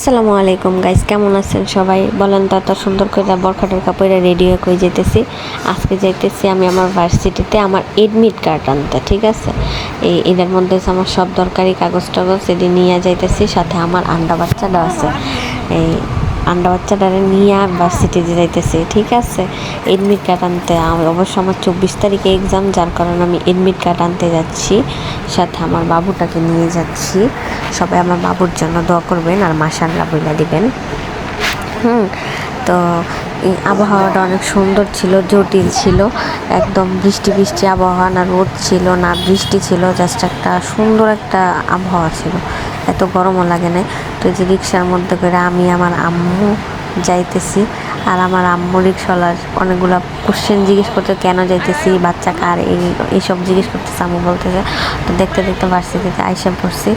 আসসালামু আলাইকুম গাইস কেমন আছেন সবাই? বলেন তো এত সুন্দর করে বরখাটের কাপড়ে রেডি হয়ে কই যেতেছি আজকে যাইতেছি আমি আমার ভার্সিটিতে আমার এডমিট কার্ড আনতে, ঠিক আছে? এই এদের মধ্যে আমার সব দরকারি কাগজ টাগজ এদিন নিয়ে যাইতেছি, সাথে আমার আন্ডা বাচ্চাটা আছে। এই আন্ডা বাচ্চাটারে নিয়ে ভার্সিটিতে যাইতেছি, ঠিক আছে? এডমিট কার্ড আনতে অবশ্য আমার চব্বিশ তারিখে এক্সাম যার কারণে আমি এডমিট কার্ড আনতে যাচ্ছি। সাথে আমার বাবুটাকে নিয়ে যাচ্ছি। সবাই আমার বাবুর জন্য দোয়া করবেন আর মাসাল্লাহ বইলা দিবেন। হুম, তো আবহাওয়াটা অনেক সুন্দর ছিল, জটিল ছিল। একদম বৃষ্টি বৃষ্টি আবহাওয়া, না রোদ ছিল, না বৃষ্টি ছিল জাস্ট একটা সুন্দর একটা আবহাওয়া ছিল। এত গরমও লাগে না তো এই যে রিক্সার মধ্যে করে আমি, আমার আম্মু যাইতেছি। আর আমার আম্মু রিক্সাওয়ালার অনেকগুলো কোশ্চেন জিজ্ঞেস করতে কেন যাইতেছি, বাচ্চা কার, এই, এইসব জিজ্ঞেস করতেছে আম্মু বলতেছে। তো দেখতে দেখতে ভার্সিটিতে আইসা পড়ছি।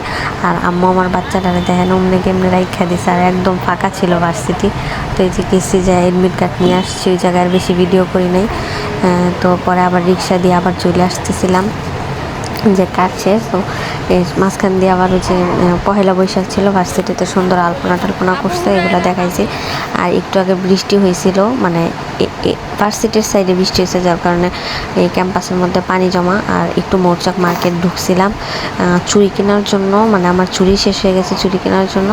আর আম্মু আমার বাচ্চাটারে দেখেন, অমনি কেমনি রাইখা দিছে। আর একদম ফাঁকা ছিল ভার্সিটি। তো এই যে গেছি যে অ্যাডমিট কার্ড নিয়ে আসছি, ওই জায়গায় আর বেশি ভিডিও করি নাই। তো পরে আবার রিক্সা দিয়ে আবার চলে আসতেছিলাম। যে শেষ তো মাঝখান দিয়ে আবার ওই যে পহেলা বৈশাখ ছিল, ভার্সিটিতে সুন্দর আলপনা টালপনা করছে, এগুলো দেখাইছে। আর একটু আগে বৃষ্টি হয়েছিল মানে ভার্সিটির সাইডে বৃষ্টি হয়েছে, যার কারণে এই ক্যাম্পাসের মধ্যে পানি জমা, আর একটু মৌচাক মার্কেট ঢুকছিলাম। চুরি কেনার জন্য মানে আমার চুরি শেষ হয়ে গেছে চুরি কেনার জন্য,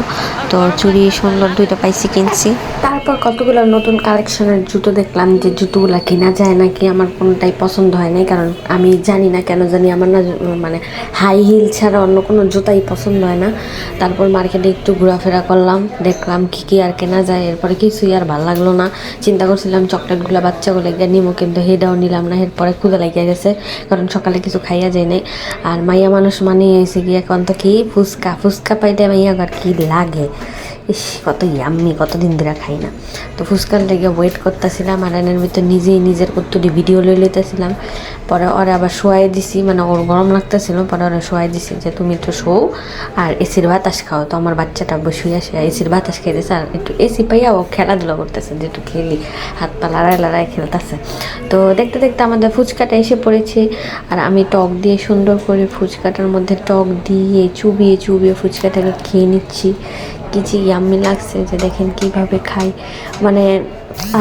তো চুরি সুন্দর দুইটা পাইছি, কিনছি। তারপর কতগুলো নতুন কালেকশনের জুতো দেখলাম, যে জুতোগুলো কেনা যায় নাকি, আমার কোনোটাই পছন্দ হয় নাই, কারণ আমি জানি না কেন জানি, আমার না মানে হাই হিল ছাড়া অন্য কোনো জুতাই পছন্দ হয় না। তারপর মার্কেটে একটু ঘোরাফেরা করলাম, দেখলাম কী কী আর কেনা যায়, এরপরে কিছুই আর ভালো লাগল না। চিন্তা করছিলাম চকলেটগুলো বাচ্চাগুলো গিয়ে নিমো কিন্তু হেডাও নিলাম না, এরপরে ক্ষুদা লাগিয়ে গেছে, কারণ সকালে কিছু খাইয়া যায় নাই। আর মাইয়া মানুষ মানে এসে গিয়ে এখন তো কি ফুচকা ফুচকা পাইতে মাইয়া ঘর কি লাগে? ইস, কত ইয়াম্মি কতদিন ধরে খাই না। তো ফুচকার লেগে ওয়েট করতেছিলাম আর এনের ভিতর নিজেই নিজের কত্তুরি ভিডিও লই লইতেছিলাম। পরে ওরে আবার শোয়াই দিছি মানে ওর গরম লাগতেছিল, পরে ওরা শোয়াই দিছি যে, তুমি একটু শো আর এসির বাতাস খাও। তো আমার বাচ্চাটা বসে আসে এসির বাতাস খেয়েছে আর একটু এসি পাইয়া ও খেলাধুলা করতেছে যে একটু খেলি, হাত পা লড়াই লড়াই খেলতেছে। তো দেখতে দেখতে আমাদের ফুচকাটা এসে পড়েছে আর আমি টক দিয়ে সুন্দর করে ফুচকাটার মধ্যে টক দিয়ে চুবিয়ে চুবিয়ে ফুচকাটাকে খেয়ে নিচ্ছি। কি যে ইয়াম্মি লাগছে যে দেখেন কীভাবে খাই। মানে আহ,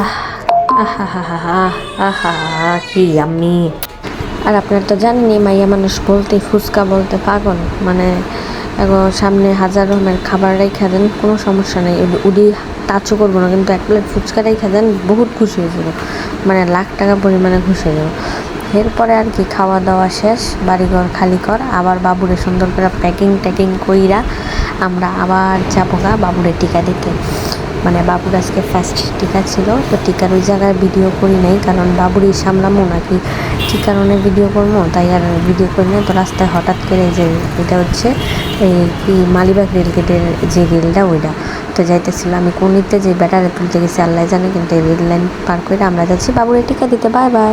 আহা হা হা হা আহা কি ইয়াম্মি আর আপনার তো জানেনই, মাইয়া মানুষ বলতে ফুচকা বলতে পাগল। মানে সামনে হাজার রকমের খাবার রেখে দেন, কোনো সমস্যা নেই। উডি- টাচও করব না, কিন্তু এক প্লেট ফুচকা রেখে দেন, বহুত খুশি হয়ে মানে লাখ টাকা পরিমাণে খুশি হয়ে যাব। এরপরে আর কি, খাওয়া দাওয়া শেষ, বাড়িঘর খালি কর, আবার বাবুরে সুন্দর করে প্যাকিং ট্যাকিং কইরা আমরা আবার যাব গা বাবুরে টিকা দিতে। মানে বাবুর আজকে ফার্স্ট টিকা ছিল, তো টিকার ওই জায়গায় ভিডিও করি নাই, কারণ বাবুরই সামলামো নাকি কী কারণে ভিডিও করব তাই আর ভিডিও করি না তো রাস্তায় হঠাৎ করে যে এটা হচ্ছে, এই কি মালিবাগ রেলগেটের যে রেলটা ওইটা। তো যাইতেছিল, আমি কোনিতে যে ব্যাটারে তুলতে গেছি, আল্লাহ জানে, কিন্তু এই রেল লাইন পার করে আমরা যাচ্ছি বাবুরে টিকা দিতে বাই বাই